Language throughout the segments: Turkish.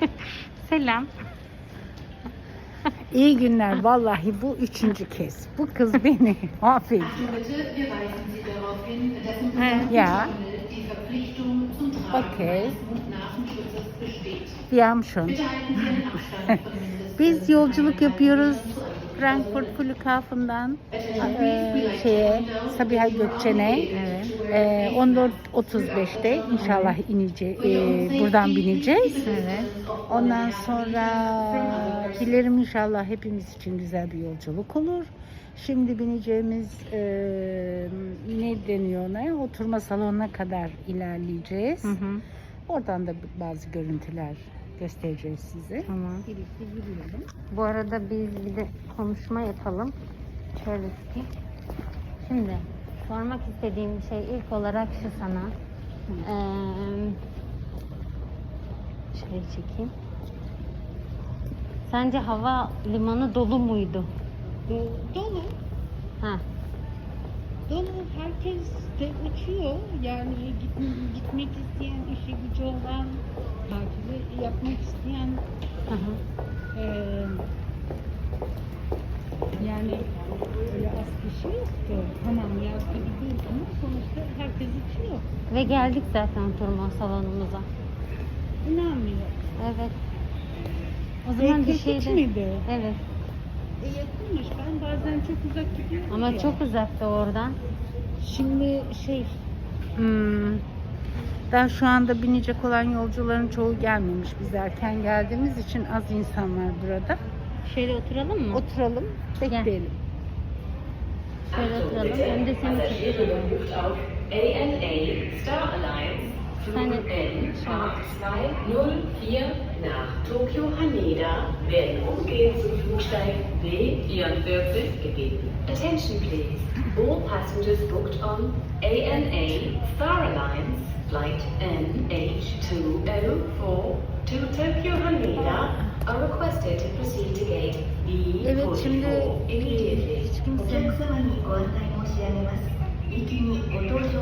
Selam. İyi günler. Vallahi bu üçüncü kez. Bu kız beni im Ja. Okay. Wir haben schon. Biz yolculuk 2,5 yapıyoruz. Frankfurt Flughafen'dan eee, şeye Sabiha Gökçen'e eee, 14.35'te inşallah ineceğiz. buradan bineceğiz. Evet. Ondan sonra dilerim inşallah hepimiz için güzel bir yolculuk olur. Şimdi bineceğimiz eee, ne deniyor ona? Oturma salonuna kadar ilerleyeceğiz. Hı hı. Oradan da bazı görüntüler göstereceğiz size. Tamam. Birlikte yürüyelim. Bu arada biz bir de konuşma yapalım. Şöyle ki. Şimdi sormak istediğim şey ilk olarak şu sana. Ee, şöyle çekeyim. Sence hava limanı dolu muydu? Dolu. Ha. Dolu herkes de uçuyor. Yani git- gitmek isteyen, işi gücü olan, tatili yapmak isteyen Hı hı. eee, yani öyle az kişi yoktu. Tamam yaz gibi değil ama sonuçta herkes uçuyor. Ve geldik zaten oturma salonumuza. İnanmıyor. Evet. O zaman bir şey de... miydi? Evet. E, yakınmış. Ben bazen çok uzak gidiyorum Ama ya. çok uzaktı oradan. Şimdi şey hmm, daha şu anda binecek olan yolcuların çoğu gelmemiş. Biz erken geldiğimiz için az insan var burada. Şöyle oturalım mı? Oturalım, bekleyelim. Şöyle oturalım. Önce seni Passagiere çekeceğim. gebucht auf ANA Star Alliance Flug Seine- N804 nach Tokio Haneda werden umgehend zum Flugsteig B44 gebeten. Attention please. All passengers booked on ANA Star Alliance Flight NH204 to Tokyo Haneda are requested to proceed to gate Evet B44 şimdi immediately. hiç お kimse 客様にご案内申し上げます。行きにご搭乗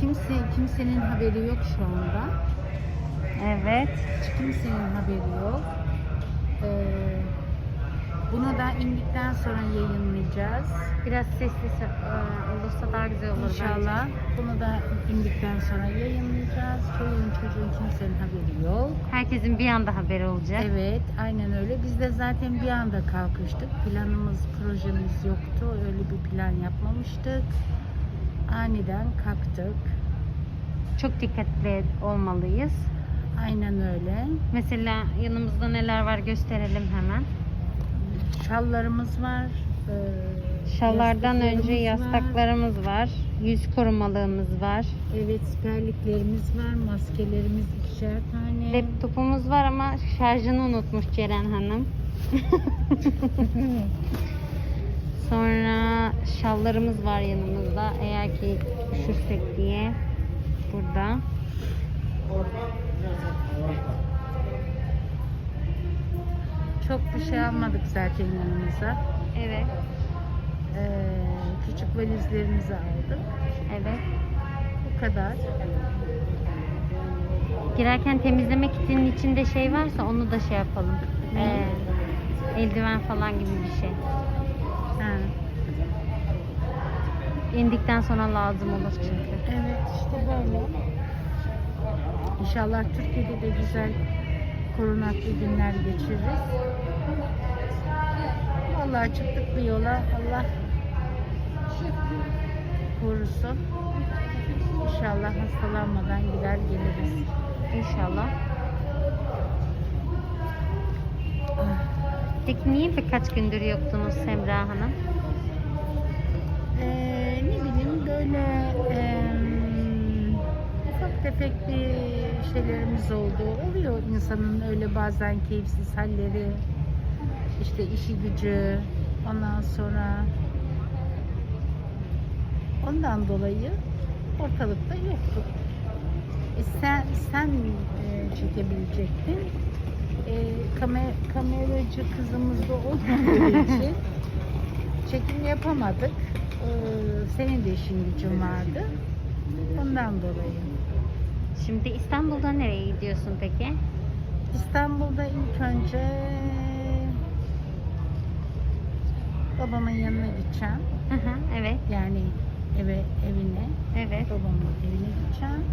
kimse kimsenin haberi yok şu anda. Evet. Hiç kimsenin haberi yok. Ee, bunu da indikten sonra yayınlayacağız. Biraz sessiz e, olursa daha güzel olur İnşallah. Bunu da indikten sonra yayınlayacağız. Çoluğun çocuğun kimsenin haberi yok. bence. Herkesin bir anda haberi olacak. Evet, aynen öyle. Biz de zaten bir anda kalkıştık. Planımız, projemiz yoktu. Öyle bir plan yapmamıştık. Aniden kalktık. Çok dikkatli olmalıyız. Aynen öyle. Mesela yanımızda neler var gösterelim hemen. Şallarımız var. ee, Şallardan önce yastıklarımız var. yastaklarımız var. Yüz korumalığımız var. Evet, siperliklerimiz var. Maskelerimiz ikişer tane. Laptopumuz var ama şarjını unutmuş Ceren Hanım. Sonra şallarımız var yanımızda. Eğer ki üşürsek diye. Burada. Çok bir şey almadık zaten yanımıza. Evet. Ee, küçük valizlerimizi aldık. Evet. Bu kadar. Girerken temizleme kitinin içinde şey varsa onu da şey yapalım. Ee, eldiven falan gibi bir şey. İndikten sonra lazım olur çünkü. Evet işte böyle. İnşallah Türkiye'de de güzel korunaklı günler geçiririz. Vallahi çıktık bir yola. Allah korusun. İnşallah hastalanmadan gider geliriz. İnşallah. Peki niye birkaç gündür yoktunuz Semra Hanım? Böyle em, ufak tefek bir şeylerimiz oldu. Oluyor insanın öyle bazen keyifsiz halleri. işte işi gücü ondan sonra ondan dolayı ortalıkta yoktu. E sen sen e, çekebilecektin. E, kamer, kameracı kızımız da olmadığı için çekim yapamadık. E, senin de işin gücün vardı. Ondan dolayı. Şimdi İstanbul'da nereye gidiyorsun peki? İstanbul'da ilk önce babamın yanına gideceğim. Hı hı, evet, Yani eve evine, evet. babamın evine gideceğim.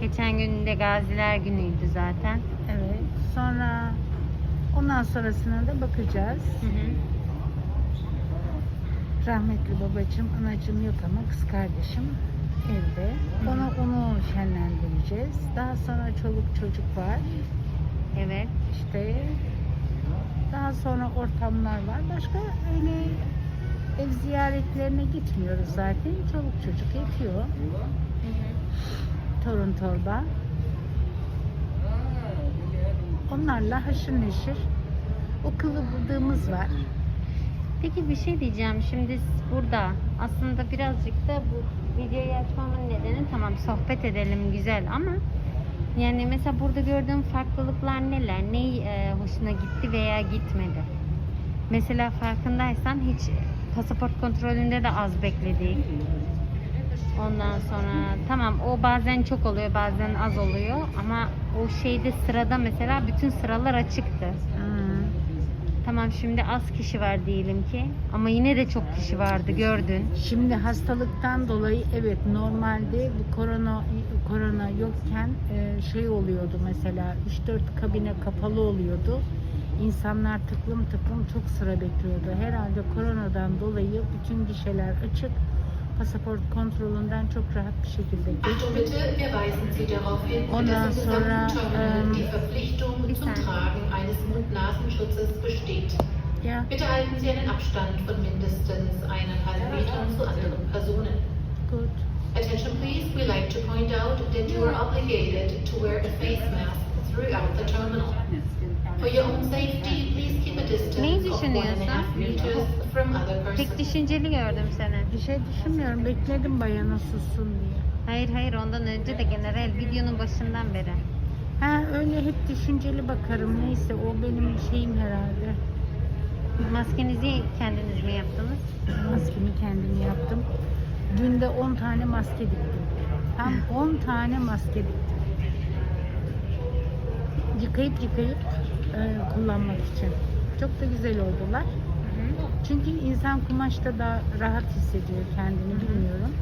Geçen gün de Gaziler Günü'ydü zaten. Evet. Sonra ondan sonrasına da bakacağız. Hı hı. Rahmetli babacığım, anacığım yok ama kız kardeşim evde. Hı. Onu şenlendireceğiz. Daha sonra çoluk çocuk var. Evet. İşte daha sonra ortamlar var. Başka öyle ev ziyaretlerine gitmiyoruz zaten. Çoluk çocuk hı. Torun torba. Onlarla haşır neşir. O kılıbıldığımız var. Peki bir şey diyeceğim. Şimdi burada aslında birazcık da bu videoyu açmamın nedeni tamam sohbet edelim güzel ama yani mesela burada gördüğüm farklılıklar neler? Ne e, hoşuna gitti veya gitmedi? Mesela farkındaysan hiç pasaport kontrolünde de az bekledik. Ondan sonra tamam o bazen çok oluyor bazen az oluyor ama o şeyde sırada mesela bütün sıralar açıktı. Hmm. Tamam şimdi az kişi var diyelim ki ama yine de çok kişi vardı gördün. Şimdi hastalıktan dolayı evet normalde bu korona korona yokken e, şey oluyordu mesela 3-4 kabine kapalı oluyordu. İnsanlar tıklım tıklım çok sıra bekliyordu. Herhalde koronadan dolayı bütün gişeler açık. Pasaport kontrolünden çok rahat bir şekilde Achtung geçtik. bitte, wir weisen Sie darauf hin, Ondan dass im sonra, gesamten Terminal ähm, die Verpflichtung bir zum saniye. Tragen eines Mund-Nasenschutzes besteht. Ya Bitte halten Sie einen Abstand von mindestens eineinhalb Metern zu anderen Personen. good. Attention please, we like to point out that you are obligated to wear a face mask throughout the terminal. For your own safety, please Neyi düşünüyorsun? Pek düşünceli gördüm seni. Bir şey düşünmüyorum. Bekledim bayana sussun diye. Hayır hayır ondan önce de genel videonun başından beri. Ha öyle hep düşünceli bakarım. Neyse o benim şeyim herhalde. Maskenizi kendiniz mi yaptınız? Maskemi kendim yaptım. Günde 10 tane maske diktim. Tam 10 tane maske diktim. Yıkayıp yıkayıp e, kullanmak için. Çok da güzel oldular. Çünkü insan kumaşta da rahat hissediyor kendini bilmiyorum.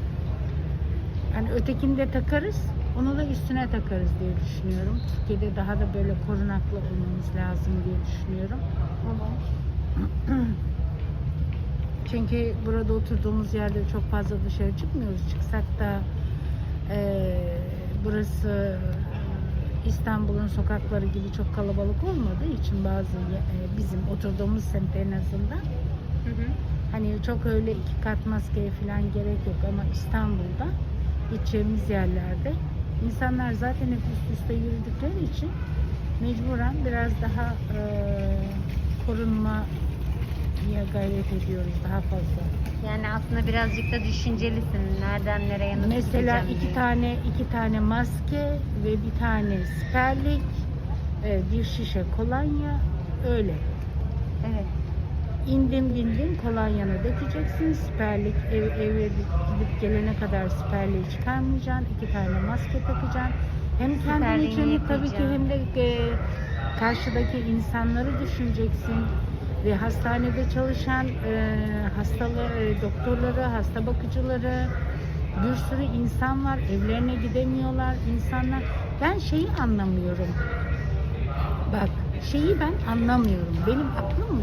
Yani ötekini de takarız, onu da üstüne takarız diye düşünüyorum. Türkiye'de daha da böyle korunaklı olmamız lazım diye düşünüyorum. Çünkü burada oturduğumuz yerde çok fazla dışarı çıkmıyoruz. Çıksak da eee, burası İstanbul'un sokakları gibi çok kalabalık olmadığı için bazı e, bizim oturduğumuz semt en azından Hı hı. hani çok öyle iki kat maskeye falan gerek yok ama İstanbul'da gideceğimiz yerlerde insanlar zaten hep üst üste yürüdükleri için mecburen biraz daha eee korunmaya gayret ediyoruz daha fazla. Aslında birazcık da düşüncelisin. Nereden nereye nasıl Mesela gideceğim iki diye. tane iki tane maske ve bir tane siperlik, e, bir şişe kolonya öyle. Evet. İndim bindim kolonyanı dökeceksin. Siperlik ev, eve gidip gelene kadar siperliği çıkarmayacaksın. iki tane maske takacaksın. Hem kendin Siperliğini için tabii ki hem de e, karşıdaki insanları düşüneceksin. Ve hastanede çalışan e, hastalı, e, doktorları, hasta bakıcıları, bir sürü insan var. Evlerine gidemiyorlar insanlar. Ben şeyi anlamıyorum. Bak şeyi ben anlamıyorum. Benim aklım mı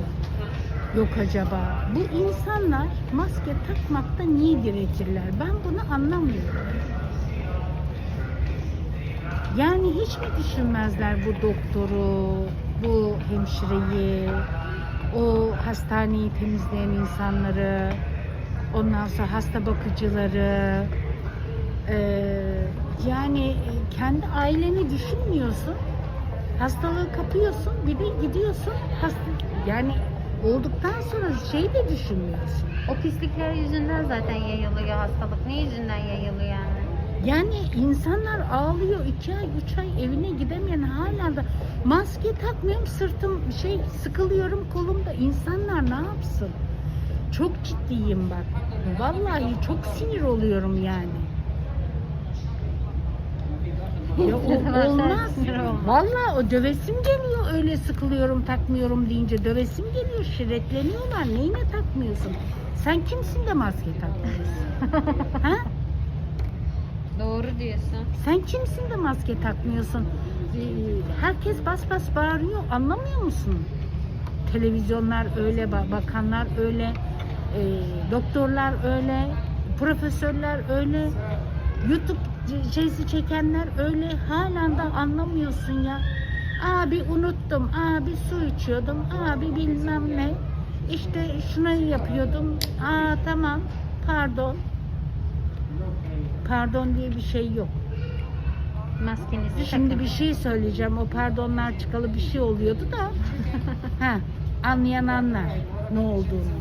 yok acaba? Bu insanlar maske takmakta niye diretirler? Ben bunu anlamıyorum. Yani hiç mi düşünmezler bu doktoru, bu hemşireyi, o hastaneyi temizleyen insanları, ondan sonra hasta bakıcıları, ee, yani e, kendi aileni düşünmüyorsun. Hastalığı kapıyorsun, bir de gidiyorsun hasta Yani olduktan sonra şey de düşünmüyorsun. O pislikler yüzünden zaten yayılıyor hastalık. Ne yüzünden yayılıyor yani? Yani insanlar ağlıyor iki ay üç ay evine gidemeyen hala da maske takmıyorum sırtım şey sıkılıyorum kolumda insanlar ne yapsın? Çok ciddiyim bak. Vallahi çok sinir oluyorum yani. Ya o, olmaz. Vallahi o dövesim geliyor öyle sıkılıyorum takmıyorum deyince dövesim geliyor şirretleniyorlar neyine takmıyorsun? Sen kimsin de maske takmıyorsun? ha? Diyorsun. Sen kimsin de maske takmıyorsun? Herkes bas bas bağırıyor. Anlamıyor musun? Televizyonlar öyle, ba- bakanlar öyle, e, doktorlar öyle, profesörler öyle, YouTube şeysi çekenler öyle. Halen de anlamıyorsun ya. Abi unuttum, abi su içiyordum, abi bilmem ne. İşte şunu yapıyordum. Aa tamam, pardon. Pardon diye bir şey yok. Maskenizi Şimdi takın. bir şey söyleyeceğim. O pardonlar çıkalı bir şey oluyordu da. ha, anlayan anlar ne olduğunu.